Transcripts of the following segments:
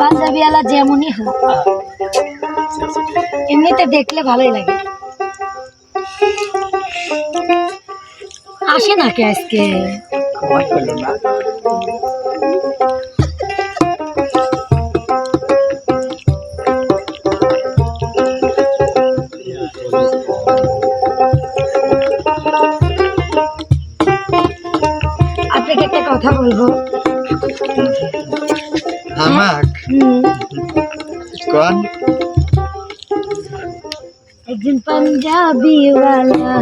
পাঞ্জাবি আলা যেমনই হোক। এমনিতে দেখলে ভালোই লাগে। আসে না কে আজকে কোন? একজন পাঞ্জাবিওয়ালা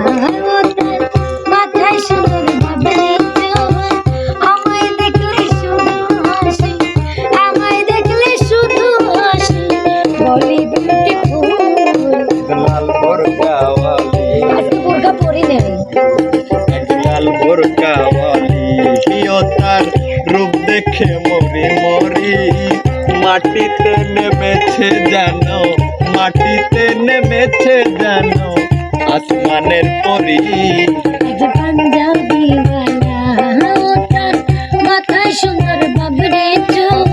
তার মাথায় সুন্দর চুল। আমায় দেখলে শুধু হাসি আমায় দেখলে শুধু হাসি। বলি বিউটিফুল লাল বোরকাওয়ালি আজকে বোরকা পরি নেই লাল বোরকাওয়ালি হিও তার রূপ দেখে মরি মরি মাটিতে নেমেছে জানো মাটিতে নেমেছে জানো আসমানের পরি। মাথায় সুন্দর বাবরে চুল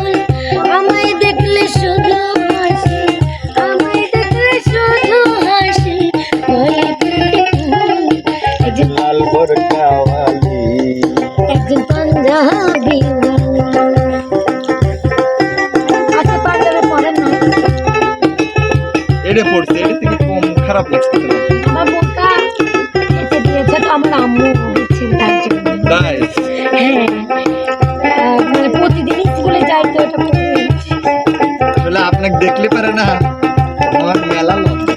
এটা পড়ছে এটা থেকে কম খারাপ লাগছে আমার আম্মু জন্য। তাই? হ্যাঁ। মানে প্রতিদিন স্কুলে যাই তো এটা আপনাকে দেখলে পারে না? আমার মেলা লজ্জা।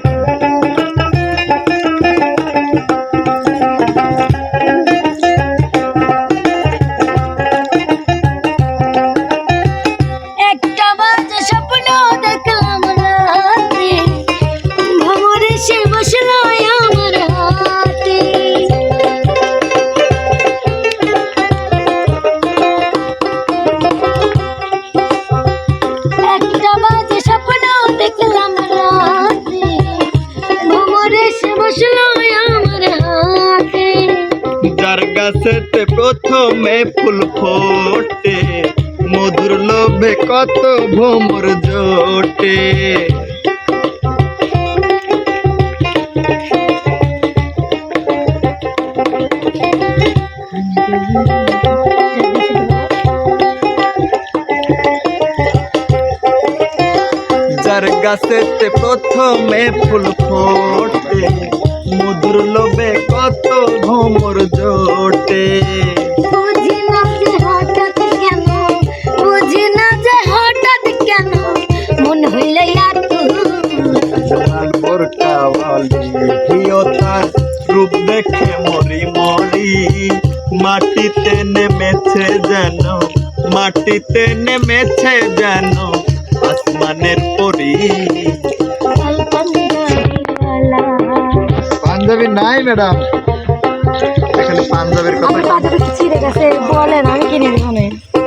বসল আমার হাতে। যার গাছেতে প্রথমে ফুল ফোটে মধুর লোভে কত ভোমর জোটে। যার গাছেতে প্রথমে ফুল ফোটে। মধুর লোভে কত ভোমর জোটে। রূপ দেখে মরি মরি। মাটিতে নেমেছে যেন মাটিতে নেমেছে যেন আসমানের পরি। পাঞ্জাবি নাই ম্যাডাম। এখানে পাঞ্জাবির কথা পাঞ্জাবি ছিঁড়ে গেছে বলেন আমি কিনে দেবো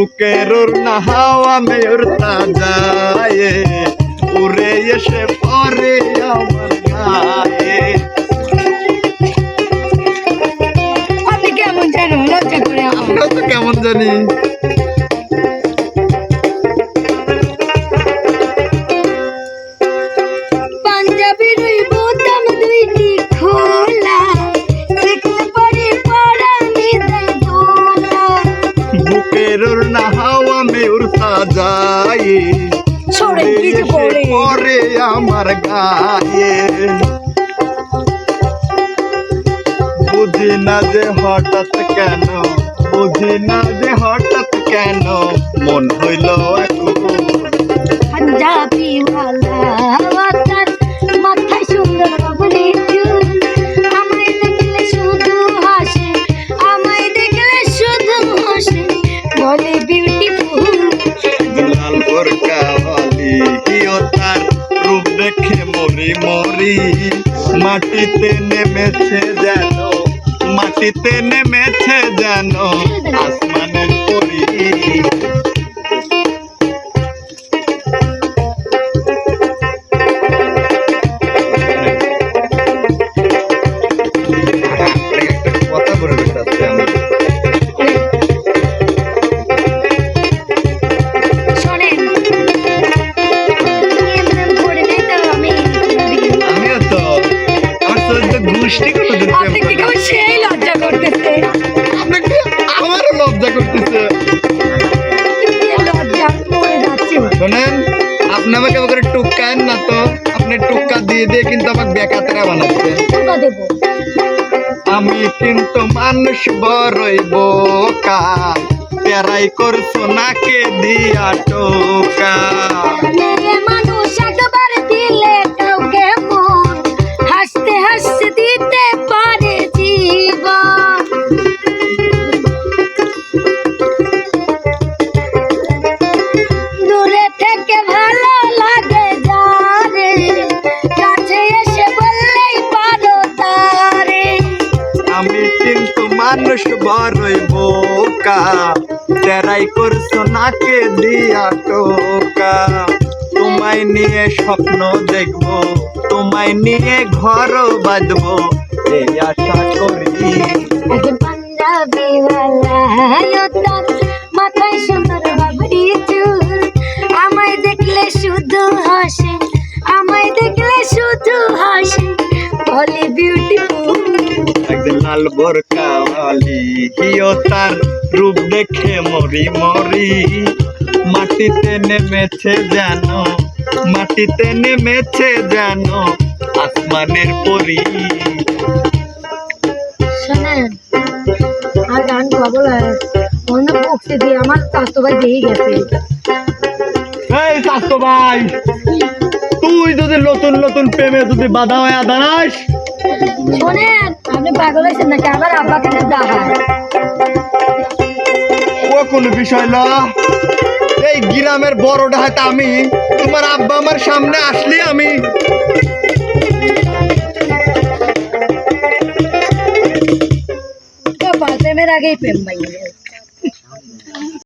বুকের না হাওয়া মেয়র যায় উড়ে এসে পরে আমার গায়ে। কেমন জানো? যায় পরে আমার গায়ে বুঝি না যে হঠাৎ কেন বুঝি না যে হঠাৎ কেন মন হইল একুল। মরি মরি মাটিতে নেমেছে যেন মাটিতে নেমেছে যেন। আমারও লজ্জা করতেছে। শোনেন আপনি আমাকে করে টুকায়েন না তো। আপনি টুকা দিয়ে দিয়ে কিন্তু আমাকে বেকাতরা দেবো। আমি কিন্তু মানুষ বড়ই বোকা। তেরাই করছ নাকে দিয়া টোকা। বোকা তেরাই করছ নাকে দিয়া টোকা। তোমায় নিয়ে স্বপ্ন দেখব, তোমায় নিয়ে ঘর বাঁধব, এই আশা করি। লাল বোরকা वाली হিও তার রূপ দেখে মরি মরি। মাটিতে নেমেছে জানো মাটিতে নেমেছে জানো আসমানের পরি। শোনেন আর গান অন্য বক্সে দিয়ে আমার স্বাস্থ্য ভাই দিয়ে গেছে। এই স্বাস্থ্য ভাই তুই যদি নতুন নতুন প্রেমে যদি বাধা হয়ে দাঁড়াস। শোনেন আপনি পাগল হয়েছেন নাকি? আমার আব্বাকে দেখায় ও কোনো বিষয় না এই গ্রামের বড়টা হয়তো আমি তোমার আব্বা আমার সামনে আসলে আমি। প্রেমের আগেই প্রেম ভাই